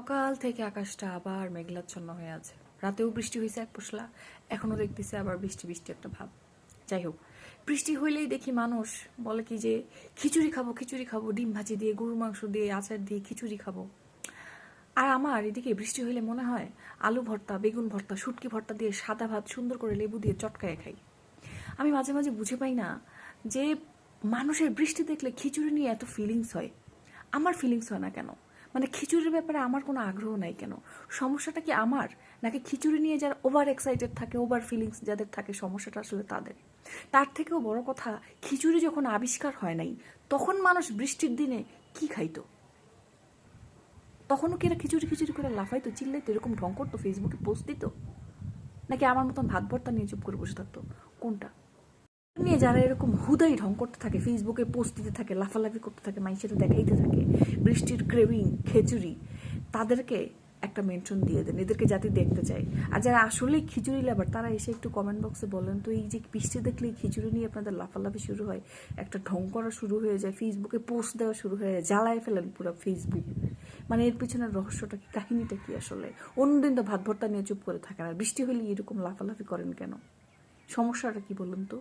সকাল থেকে আকাশটা আবার মেঘলাচ্ছন্ন হয়ে আছে। রাতেও বৃষ্টি হয়েছে এক পশলা, এখনও দেখতেছে আবার বৃষ্টি বৃষ্টি একটা ভাব। যাই হোক, বৃষ্টি হইলেই দেখি মানুষ বলে কি যে, খিচুড়ি খাব খিচুড়ি খাব, ডিম ভাজি দিয়ে, গরুর মাংস দিয়ে, আচার দিয়ে খিচুড়ি খাব। আর আমার এদিকে বৃষ্টি হইলে মনে হয় আলু ভর্তা, বেগুন ভর্তা, শুটকি ভর্তা দিয়ে সাদা ভাত সুন্দর করে লেবু দিয়ে চটকায় খাই। আমি মাঝে মাঝে বুঝে পাই না যে, মানুষের বৃষ্টি দেখলে খিচুড়ি নিয়ে এত ফিলিংস হয়। আমার ফিলিংস হয় না কেন? মানে খিচুড়ির ব্যাপারে আমার কোনো আগ্রহ নাই কেন? সমস্যাটা কি আমার? নাকি খিচুড়ি নিয়ে যারা ওভার এক্সাইটেড থাকে ওভার ফিলিংস যাদের থাকে, সমস্যাটা আসলে তাদের? তার থেকেও বড় কথা, খিচুড়ি যখন আবিষ্কার হয় নাই, তখন মানুষ বৃষ্টির দিনে কি খাইতো? তখনও কি এরা খিচুড়ি খিচুড়ি করে লাফাইতো, চিল্লাইতো, এরকম ঢং করতো ফেসবুকে পোস্ট দিত? নাকি আমার মতন ভাত ভর্তা নিয়ে চুপ করে বসে থাকতো? কোনটা? নিয়ে যারা এরকম হুদাই ঢং করতে থাকে ফেসবুকে পোস্ট দিতে থাকে, লাফালাফি করতে থাকে, মাইসের দেখাইতে থাকে বৃষ্টির ক্রেভিং খেচুড়ি তাদেরকে একটা মেনশন দিয়ে দেন, এদেরকে যাতে দেখতে চাই আর যারা আসলেই খিচুড়ি লাভার তারা এসে একটু কমেন্ট বক্সে বলেন, তো এই যে বৃষ্টি দেখলেই খিচুড়ি নিয়ে আপনাদের লাফালাফি শুরু হয়? একটা ঢং করা শুরু হয়ে যায় ফেসবুকে পোস্ট দেওয়া শুরু হয়ে যায়, জ্বালায় ফেলেন পুরো ফেসবুক মানে এর পিছনের রহস্যটা কি, কাহিনীটা কি আসলে? অন্যদিন তো ভাত ভর্তা নিয়ে চুপ করে থাকেন, আর বৃষ্টি হলে এরকম লাফালাফি করেন কেন? সমস্যাটা কি বলুন তো?